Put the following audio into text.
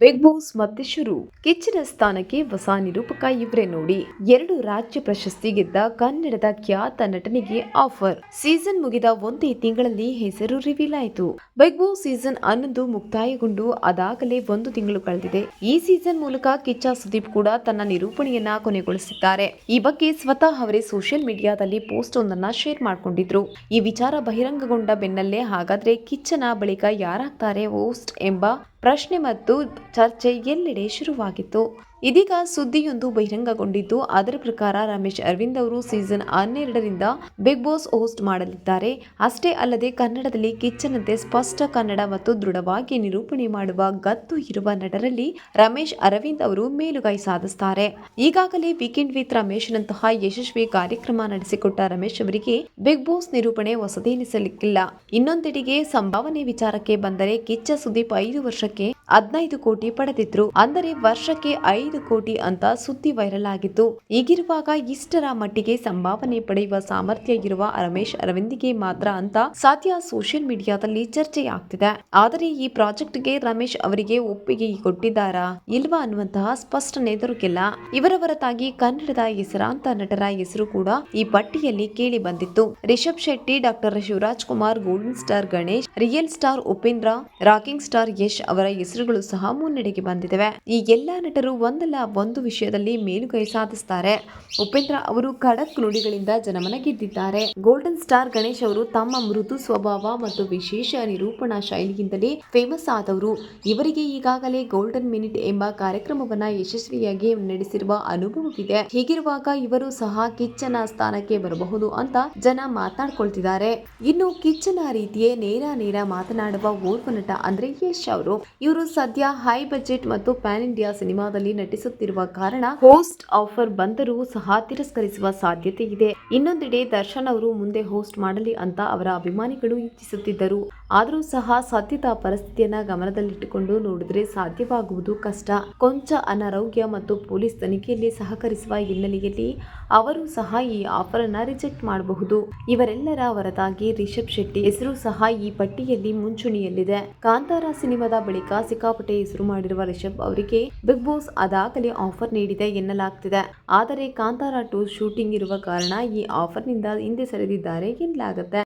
Big boss ಮತ್ತೆ ಶುರು. ಕಿಚ್ಚಿನ ಸ್ಥಾನಕ್ಕೆ ಹೊಸ ನಿರೂಪಕ ಇವ್ರೆ ನೋಡಿ. ಎರಡು ರಾಜ್ಯ ಪ್ರಶಸ್ತಿ ಗೆದ್ದ ಕನ್ನಡದ ಖ್ಯಾತ ನಟನಿಗೆ ಆಫರ್. ಸೀಸನ್ ಮುಗಿದ ಒಂದೇ ತಿಂಗಳಲ್ಲಿ ಹೆಸರು ರಿವೀಲ್ ಆಯಿತು. ಬಿಗ್ ಬಾಸ್ ಸೀಸನ್ ಹನ್ನೊಂದು ಮುಕ್ತಾಯಗೊಂಡು ಅದಾಗಲೇ ಒಂದು ತಿಂಗಳು ಕಳೆದಿದೆ. ಈ ಸೀಸನ್ ಮೂಲಕ ಕಿಚ್ಚ ಸುದೀಪ್ ಕೂಡ ತನ್ನ ನಿರೂಪಣೆಯನ್ನ ಕೊನೆಗೊಳಿಸಿದ್ದಾರೆ. ಈ ಬಗ್ಗೆ ಸ್ವತಃ ಅವರೇ ಸೋಷಿಯಲ್ ಮೀಡಿಯಾದಲ್ಲಿ ಪೋಸ್ಟ್ ಒಂದನ್ನ ಶೇರ್ ಮಾಡಿಕೊಂಡಿದ್ರು. ಈ ವಿಚಾರ ಬಹಿರಂಗಗೊಂಡ ಬೆನ್ನಲ್ಲೇ ಹಾಗಾದ್ರೆ ಕಿಚ್ಚನ ಬಳಿಕ ಯಾರಾಗ್ತಾರೆ ಹೋಸ್ಟ್ ಎಂಬ ಪ್ರಶ್ನೆ ಮತ್ತು ಚರ್ಚೆ ಎಲ್ಲೆಡೆ ಶುರುವಾಗಿತ್ತು. ಇದೀಗ ಸುದ್ದಿಯೊಂದು ಬಹಿರಂಗಗೊಂಡಿದ್ದು, ಅದರ ಪ್ರಕಾರ ರಮೇಶ್ ಅರವಿಂದ್ ಅವರು ಸೀಸನ್ ಹನ್ನೆರಡರಿಂದ ಬಿಗ್ ಬಾಸ್ ಹೋಸ್ಟ್ ಮಾಡಲಿದ್ದಾರೆ. ಅಷ್ಟೇ ಅಲ್ಲದೆ ಕನ್ನಡದಲ್ಲಿ ಕಿಚ್ಚನಂತೆ ಸ್ಪಷ್ಟ ಕನ್ನಡ ಮತ್ತು ದೃಢವಾಗಿ ನಿರೂಪಣೆ ಮಾಡುವ ಗತ್ತು ಇರುವ ನಟರಲ್ಲಿ ರಮೇಶ್ ಅರವಿಂದ್ ಅವರು ಮೇಲುಗೈ ಸಾಧಿಸುತ್ತಾರೆ ಈಗಾಗಲೇ ವೀಕೆಂಡ್ ವಿತ್ ರಮೇಶ್ ನಂತಹ ಯಶಸ್ವಿ ಕಾರ್ಯಕ್ರಮ ನಡೆಸಿಕೊಟ್ಟ ರಮೇಶ್ ಅವರಿಗೆ ಬಿಗ್ ಬಾಸ್ ನಿರೂಪಣೆ ಹೊಸದೇನಿಸಲಿಕ್ಕಿಲ್ಲ ಇನ್ನೊಂದೆಡೆಗೆ ಸಂಭಾವನೆ ವಿಚಾರಕ್ಕೆ ಬಂದರೆ ಕಿಚ್ಚ ಸುದೀಪ್ ಐದು ವರ್ಷಕ್ಕೆ ಹದಿನೈದು ಕೋಟಿ ಪಡೆದಿದ್ರು. ಅಂದರೆ ವರ್ಷಕ್ಕೆ ಐದು ಕೋಟಿ ಅಂತ ಸುದ್ದಿ ವೈರಲ್ ಆಗಿತ್ತು ಈಗಿರುವಾಗ ಇಷ್ಟರ ಮಟ್ಟಿಗೆ ಸಂಭಾವನೆ ಪಡೆಯುವ ಸಾಮರ್ಥ್ಯ ಇರುವ ರಮೇಶ್ ಅರವಿಂದಿಗೆ ಮಾತ್ರ ಅಂತ ಸಾಧ್ಯ ಸೋಷಿಯಲ್ ಮೀಡಿಯಾದಲ್ಲಿ ಚರ್ಚೆಯಾಗ್ತಿದೆ. ಆದರೆ ಈ ಪ್ರಾಜೆಕ್ಟ್ಗೆ ರಮೇಶ್ ಅವರಿಗೆ ಒಪ್ಪಿಗೆ ಕೊಟ್ಟಿದ್ದಾರಾ ಇಲ್ವಾ ಅನ್ನುವಂತಹ ಸ್ಪಷ್ಟನೆ ದೊರಕಿಲ್ಲ. ಇವರ ಹೊರತಾಗಿ ಕನ್ನಡದ ಹೆಸರಾಂತ ನಟರ ಹೆಸರು ಕೂಡ ಈ ಪಟ್ಟಿಯಲ್ಲಿ ಕೇಳಿ ಬಂದಿತ್ತು. Rishab Shetty, doctor Shivaraj Kumar golden star Ganesh, real star Upendra, rocking star Yash ಅವರ ಹೆಸರುಗಳು ಸಹ ಮುನ್ನಡೆಗೆ ಬಂದಿದ್ದಾವೆ. ಈ ಎಲ್ಲಾ ನಟರು ಒಂದಲ್ಲ ಒಂದು ವಿಷಯದಲ್ಲಿ ಮೇಲುಗೈ ಸಾಧಿಸುತ್ತಾರೆ ಉಪೇಂದ್ರ ಅವರು ಖಡಕ್ ನುಡಿಗಳಿಂದ ಜನಮನ ಗೆದ್ದಿದ್ದಾರೆ. ಗೋಲ್ಡನ್ ಸ್ಟಾರ್ ಗಣೇಶ್ ಅವರು ತಮ್ಮ ಮೃದು ಸ್ವಭಾವ ಮತ್ತು ವಿಶೇಷ ನಿರೂಪಣಾ ಶೈಲಿಯಿಂದಲೇ ಫೇಮಸ್ ಆದವರು. ಇವರಿಗೆ ಈಗಾಗಲೇ ಗೋಲ್ಡನ್ ಮಿನಿಟ್ ಎಂಬ ಕಾರ್ಯಕ್ರಮವನ್ನ ಯಶಸ್ವಿಯಾಗಿ ನಡೆಸಿರುವ ಅನುಭವವಿದೆ. ಹೀಗಿರುವಾಗ ಇವರು ಸಹ ಕಿಚ್ಚನ ಸ್ಥಾನಕ್ಕೆ ಬರಬಹುದು ಅಂತ ಜನ ಮಾತಾಡ್ಕೊಳ್ತಿದ್ದಾರೆ. ಇನ್ನು ಕಿಚ್ಚನ ರೀತಿಯೇ ನೇರ ನೇರ ಮಾತನಾಡುವ ಓರ್ವ ನಟ ಅಂದ್ರೆ ಯಶ್ ಅವರು. ಇವರು ಸದ್ಯ ಹೈ ಬಜೆಟ್ ಮತ್ತು ಪ್ಯಾನ್ ಇಂಡಿಯಾ ಸಿನಿಮಾದಲ್ಲಿ ನಟಿಸುತ್ತಿರುವ ಕಾರಣ ಹೋಸ್ಟ್ ಆಫರ್ ಬಂದರೂ ಸಹ ತಿರಸ್ಕರಿಸುವ ಸಾಧ್ಯತೆ ಇದೆ. ಇನ್ನೊಂದೆಡೆ ದರ್ಶನ್ ಅವರು ಮುಂದೆ ಹೋಸ್ಟ್ ಮಾಡಲಿ ಅಂತ ಅವರ ಅಭಿಮಾನಿಗಳು ಇಚ್ಛಿಸುತ್ತಿದ್ದರು. ಆದರೂ ಸಹ ಸದ್ಯದ ಪರಿಸ್ಥಿತಿಯನ್ನ ಗಮನದಲ್ಲಿಟ್ಟುಕೊಂಡು ನೋಡಿದ್ರೆ ಸಾಧ್ಯವಾಗುವುದು ಕಷ್ಟ. ಕೊಂಚ ಅನಾರೋಗ್ಯ ಮತ್ತು ಪೊಲೀಸ್ ತನಿಖೆಯಲ್ಲಿ ಸಹಕರಿಸುವ ಹಿನ್ನೆಲೆಯಲ್ಲಿ ಅವರು ಸಹ ಈ ಆಫರ್ ಅನ್ನ ರಿಜೆಕ್ಟ್ ಮಾಡಬಹುದು. ಇವರೆಲ್ಲರ ಹೊರತಾಗಿ ರಿಷಬ್ ಶೆಟ್ಟಿ ಹೆಸರು ಸಹ ಈ ಪಟ್ಟಿಯಲ್ಲಿ ಮುಂಚೂಣಿಯಲ್ಲಿದೆ. ಕಾಂತಾರ ಸಿನಿಮಾದ ಬಳಿಕ ಸಿಕ್ಕಾಪಟ್ಟೆ ಹೆಸರು ಮಾಡಿರುವ ರಿಷಬ್ ಅವರಿಗೆ ಬಿಗ್ ಬಾಸ್ ಅದಾಗಲೇ ಆಫರ್ ನೀಡಿದೆ ಎನ್ನಲಾಗ್ತಿದೆ. ಆದರೆ ಕಾಂತಾರ ಟೂ ಶೂಟಿಂಗ್ ಇರುವ ಕಾರಣ ಈ ಆಫರ್ನಿಂದ ಹಿಂದೆ ಸರಿದಿದ್ದಾರೆ ಎನ್ನಲಾಗುತ್ತೆ.